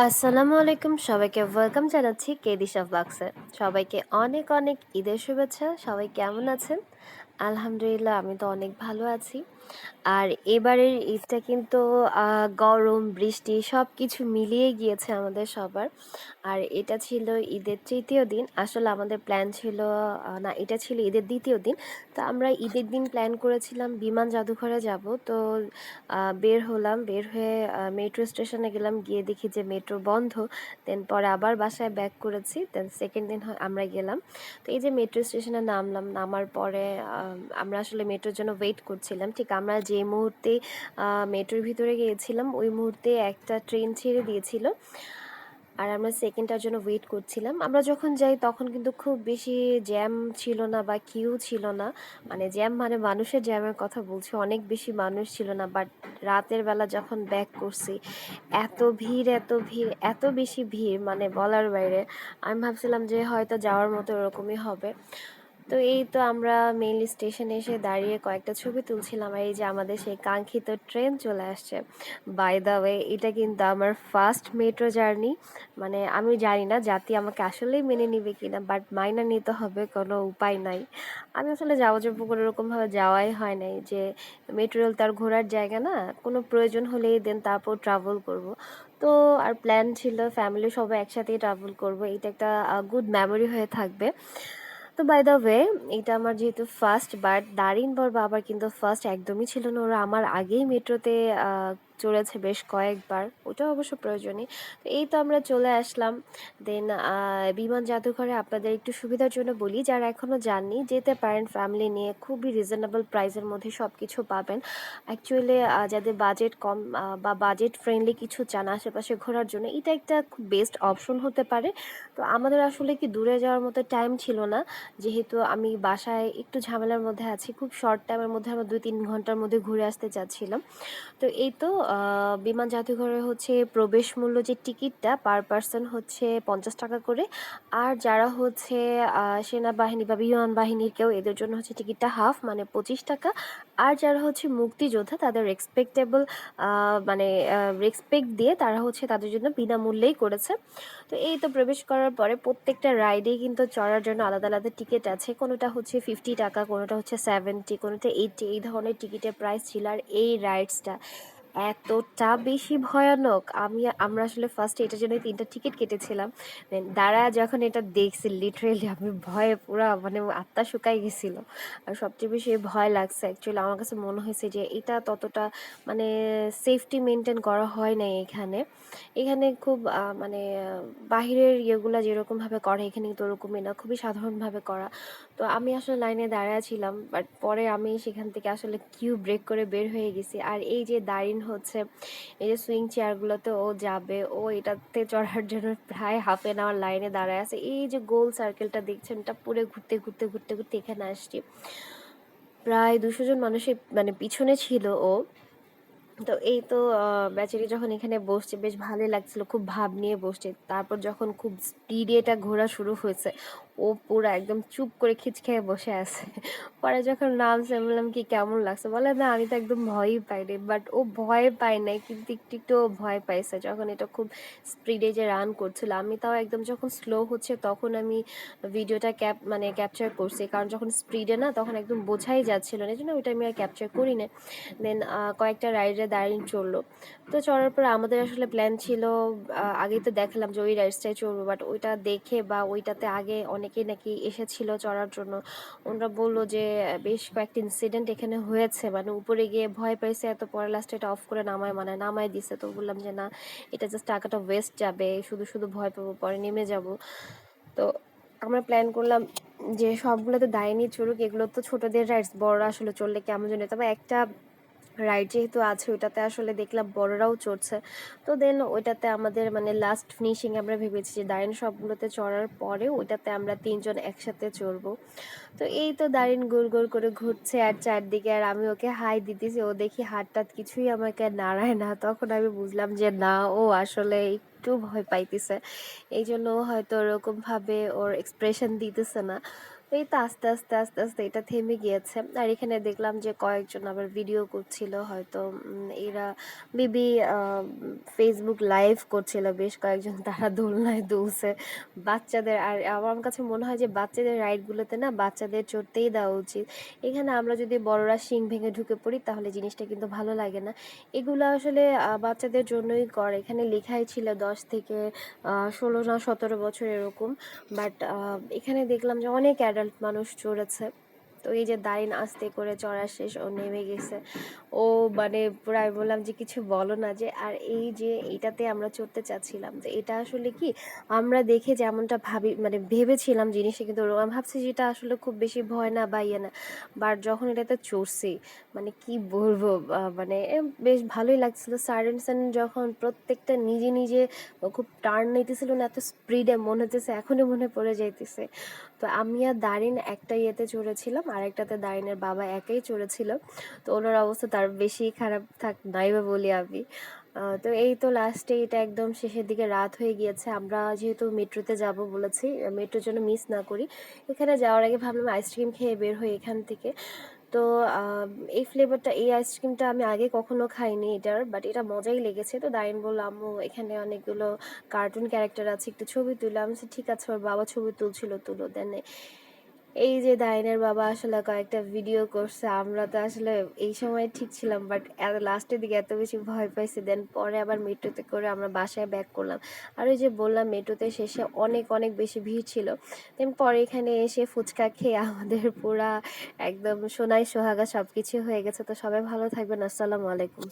আসসালামু আলাইকুম সবাইকে ওয়েলকাম জানাচ্ছি কেদিশা ব্লগসে সবাইকে অনেক অনেক ঈদের শুভেচ্ছা, সবাই কেমন আছেন? আলহামদুলিল্লাহ, আমি তো অনেক ভালো আছি। আর এবারের ঈদটা কিন্তু গরম, বৃষ্টি সব কিছু মিলিয়ে গিয়েছে আমাদের সবার। আর এটা ছিল ঈদের তৃতীয় দিন। আসলে আমাদের প্ল্যান ছিল না, এটা ছিল ঈদের দ্বিতীয় দিন। তো আমরা ঈদের দিন প্ল্যান করেছিলাম বিমান জাদুঘরে যাব। তো বের হলাম, বের হয়ে মেট্রো স্টেশনে গেলাম। গিয়ে দেখি যে মেট্রো বন্ধ। দেন পরে আবার বাসায় ব্যাক করেছি। দেন সেকেন্ড দিন আমরা গেলাম। তো এই যে মেট্রো স্টেশনে নামলাম, নামার পরে আমরা আসলে মেট্রোর জন্য ওয়েট করছিলাম। ঠিক আমরা যে মুহূর্তে মেট্রোর ভিতরে গিয়েছিলাম, ওই মুহূর্তে একটা ট্রেন ছেড়ে দিয়েছিল। আর আমরা সেকেন্ডটার জন্য ওয়েট করছিলাম। আমরা যখন যাই তখন কিন্তু খুব বেশি জ্যাম ছিল না বা কিউ ছিল না। মানে জ্যাম মানে মানুষের জ্যামের কথা বলছি, অনেক বেশি মানুষ ছিল না। বাট রাতের বেলা যখন ব্যাক করছি, এত ভিড় এত ভিড়, এত বেশি ভিড় মানে বলার বাইরে, আমি ভাবছিলাম যে হয়তো যাওয়ার মতো এরকমই হবে। তো এই তো আমরা মেইন স্টেশনে এসে দাঁড়িয়ে কয়েকটা ছবি তুলছিলাম আর এই যে আমাদের সেই কাঙ্ক্ষিত ট্রেন চলে আসছে। বাই দ্য ওয়ে এটা কিন্তু আমার ফার্স্ট মেট্রো জার্নি মানে আমি জানি না জাতি আমাকে আসলেই মেনে নিবে কিনা বাট মাইনা নিতে হবে, কোনো উপায় নাই। আমি আসলে যাওয়া যাব করে ওরকমভাবে যাওয়াই হয় নাই যে মেট্রো রেল তার ঘোরার জায়গা না, কোনো প্রয়োজন হলেই দেন তারপর ট্রাভেল করব। তো আর প্ল্যান ছিল ফ্যামিলি সবাই একসাথেই ট্রাভেল করব, এটা একটা গুড মেমোরি হয়ে থাকবে। তো বাই দ্য ওয়ে এটা আমার যেহেতু ফার্স্ট বাট দারিন বর বাবার কিন্তু ফার্স্ট একদমই ছিল না। ওরা আমার আগেই মেট্রোতে চড়েছে বেশ কয়েকবার ওটা অবশ্য প্রয়োজনীয়। তো এই তো আমরা চলে আসলাম। দেন বিমান জাদুঘরে আপনাদের একটু সুবিধার জন্য বলি, যারা এখনও যাননি, যেতে পারেন ফ্যামিলি নিয়ে, খুবই রিজনেবল প্রাইসের মধ্যে সব কিছু পাবেন অ্যাকচুয়ালি যাদের বাজেট কম বা বাজেট ফ্রেন্ডলি কিছু চান আশেপাশে ঘোরার জন্য, এটা একটা খুব বেস্ট অপশন হতে পারে। তো আমাদের আসলে কি দূরে যাওয়ার মতো টাইম ছিল না। যেহেতু আমি বাসায় একটু ঝামেলার মধ্যে আছি, খুব শর্ট টাইমের মধ্যে আমরা দুই তিন ঘণ্টার মধ্যে ঘুরে আসতে চাচ্ছিলাম। তো এই তো বিমান জাদুঘরে হচ্ছে প্রবেশ মূল্য যে টিকিটটা পার পার্সন হচ্ছে পঞ্চাশ টাকা করে। আর যারা হচ্ছে সেনাবাহিনী বা বিমান বাহিনীর কেউ, এদের জন্য হচ্ছে টিকিটটা হাফ মানে পঁচিশ টাকা। আর যারা হচ্ছে মুক্তিযোদ্ধা, তাদের রেসপেক্টেবল মানে রেসপেক্ট দিয়ে তারা হচ্ছে তাদের জন্য বিনামূল্যেই করেছে। তো এই তো প্রবেশ করার পরে প্রত্যেকটা রাইডেই কিন্তু চড়ার জন্য আলাদা আলাদা টিকিট আছে। কোনোটা হচ্ছে ফিফটি টাকা, কোনোটা হচ্ছে সেভেন্টি কোনোটা এইটটি এই ধরনের টিকিটের প্রাইস ছিল। আর এই রাইডসটা এতটা বেশি ভয়ানক। আমি, আমরা আসলে ফার্স্টে এটার জন্য তিনটা টিকিট কেটেছিলাম। দেন দাঁড়া, যখন এটা দেখছি লিটারেলি আমি ভয়ে পুরো মানে আত্মা শুকাই গেছিল। আর সবচেয়ে বেশি ভয় লাগছে অ্যাকচুয়ালি আমার কাছে মনে হয়েছে যে এটা ততটা মানে সেফটি মেনটেন করা হয় নাই এখানে। এখানে খুব মানে বাহিরের ইয়েগুলো যেরকমভাবে করে, এখানে কিন্তু ওরকমই না, খুবই সাধারণভাবে করা। তো আমি আসলে লাইনে দাঁড়ায় ছিলাম বাট পরে আমি সেখান থেকে আসলে কিউ ব্রেক করে বের হয়ে গেছি। আর এই যে দাঁড়িন হচ্ছে, এই যে সুইং চেয়ারগুলোতে ও যাবে, ও এটাতে চড়ার জন্য প্রায় হাফ এন আওয়ার লাইনে দাঁড়ায় আছে। এই যে গোল সার্কেলটা দেখছেন, এটা পুরো ঘুরতে ঘুরতে ঘুরতে ঘুরতে এখানে আসছি। প্রায় দুশো জন মানুষের মানে পিছনে ছিল ও। তো এই তো বেচারি যখন এখানে বসছে, বেশ ভালোই লাগছিল, খুব ভাব নিয়ে বসছে। তারপর যখন খুব স্পিডে এটা ঘোরা শুরু হয়েছে ও পুরো একদম চুপ করে খিচ খেয়ে বসে আছে। পরে যখন নামছে বললাম, কি কেমন লাগছে? বলে, না, আমি তো একদম ভয়ই পাইনি বাট ও ভয় পায় নাই, কিন্তু একটু একটু ভয় পাইছে। যখন এটা খুব স্পিডে যে রান করছিল, আমি তাও একদম যখন স্লো হচ্ছে, তখন আমি ভিডিওটা ক্যাপ মানে ক্যাপচার করছি। কারণ যখন স্পিডে না, তখন একদম বোঝাই যাচ্ছিল না। এই জন্য ওইটা আমি আর ক্যাপচার করি না দেন কয়েকটা রাইডে দাঁড়িয়ে চড়লো। তো চড়ার পর আমাদের আসলে প্ল্যান ছিল আগেই তো দেখালাম যে ওই রাইডসটাই চড়বো। বাট ওইটা দেখে বা ওইটাতে আগে অনেকেই নাকি এসেছিল চড়ার জন্য। ওনারা বলল যে, বেশ কয়েকটি ইনসিডেন্ট এখানে হয়েছে। মানে উপরে গিয়ে ভয় পাইছে, এত পরে লাস্টে এটা অফ করে নামায় মানে নামায় দিছে। তো বললাম যে, না, এটা জাস্ট টাকাটা ওয়েস্ট যাবে, শুধু শুধু ভয় পাবো, পরে নেমে যাব। তো আমরা প্ল্যান করলাম যে সবগুলো সবগুলোতে দায়নি চলুক। এগুলো তো ছোটদের রাইডস বড়রা আসলে চললে কেমন জন্য তবে একটা রাইড যেহেতু আছে, ওইটাতে আসলে দেখলাম বড়রাও চড়ছে। তো দেন ওইটাতে আমাদের মানে লাস্ট ফিনিশিং আমরা ভেবেছি যে দারিন সবগুলোতে চড়ার পরে ওইটাতে আমরা তিনজন একসাথে চড়বো। তো এই তো দারিন গোল গোল করে ঘুরছে আর চারদিকে আর আমি ওকে হাই দিতেছি। ও দেখি হাত কিছুই আমাকে নাড়ায় না। তখন আমি বুঝলাম যে না, ও আসলে একটু ভয় পাইতেছে। এই জন্য হয়তো ওরকমভাবে ওর এক্সপ্রেশন দিতেছে না। এই তো আস্তে আস্তে আস্তে আস্তে এটা থেমে গিয়েছে। আর এখানে দেখলাম যে কয়েকজন আবার ভিডিও করছিল, হয়তো এরা বিবি ফেসবুক লাইভ করছিল, বেশ কয়েকজন তারা দোলনায় দুলছে। বাচ্চাদের, আর আমার কাছে মনে হয় যে বাচ্চাদের রাইডগুলোতে না বাচ্চাদের চড়তেই দেওয়া উচিত। এখানে আমরা যদি বড়রা শিং ভেঙে ঢুকে পড়ি, তাহলে জিনিসটা কিন্তু ভালো লাগে না। এগুলো আসলে বাচ্চাদের জন্যই কর। এখানে লেখাই ছিল দশ থেকে ষোলো না সতেরো বছর এরকম। বাট এখানে দেখলাম যে অনেক অ্যাডাল্ট মানুষ চড়েছে। তো এই যে দাঁড়িন আস্তে করে চড়া শেষ, ও নেমে গেছে। ও মানে পুরো আমি বললাম যে কিছু বলো না যে, আর এই যে এটাতে আমরা চড়তে চাচ্ছিলাম তো এটা আসলে কি? আমরা দেখে যেমনটা ভাবি মানে ভেবেছিলাম জিনিসটা, কিন্তু ওরকম ভাবছি যেটা আসলে খুব বেশি ভয় না বা ইয়ে না। বাট যখন এটাতে চড়ছি মানে কি বলব মানে বেশ ভালোই লাগছিল। সাইরেনসেন যখন প্রত্যেকটা নিজে নিজে খুব টার্ন নিতেছিল না, এত স্পিডে মনে হতেছে এখনই মনে পড়ে যাইতেছে। তো আমি আর দারিন একটা ইয়েতে চড়েছিলাম আর একটাতে দারিনের বাবা একাই চড়েছিল। তো ওনার অবস্থা তার বেশি খারাপ থাক, নাই বা বলি আমি। তো এই তো লাস্টে এটা একদম শেষের দিকে রাত হয়ে গিয়েছে। আমরা যেহেতু মেট্রোতে যাব বলেছি, মেট্রোর জন্য মিস না করি। এখানে যাওয়ার আগে ভাবলাম আইসক্রিম খেয়ে বের হই এখান থেকে। তো এই ফ্লেভারটা এই আইসক্রিমটা আমি আগে কখনো খাইনি এটার বাট এটা মজাই লেগেছে। তো দাইন বললাম আম্মু, এখানে অনেকগুলো কার্টুন ক্যারেক্টার আছে, একটু ছবি তুললাম ঠিক আছে, ওর বাবা ছবি তুলছিল, তুলো। দেন এই যে দাইনের বাবা আসলে কয়েকটা ভিডিও করছে, আমরা তো আসলে এই সময় ঠিক ছিলাম বাট এত লাস্টের দিকে এত বেশি ভয় পাইছে দেন পরে আবার মেট্রোতে করে আমরা বাসায় ব্যাক করলাম। আর ওই যে বললাম, মেট্রোতে শেষে অনেক অনেক বেশি ভিড় ছিল। দেন পরে এখানে এসে ফুচকা খেয়ে আমাদের পুরা একদম সোনাই সোহাগা সব কিছু হয়ে গেছে। তো সবাই ভালো থাকবেন, আসসালামু আলাইকুম।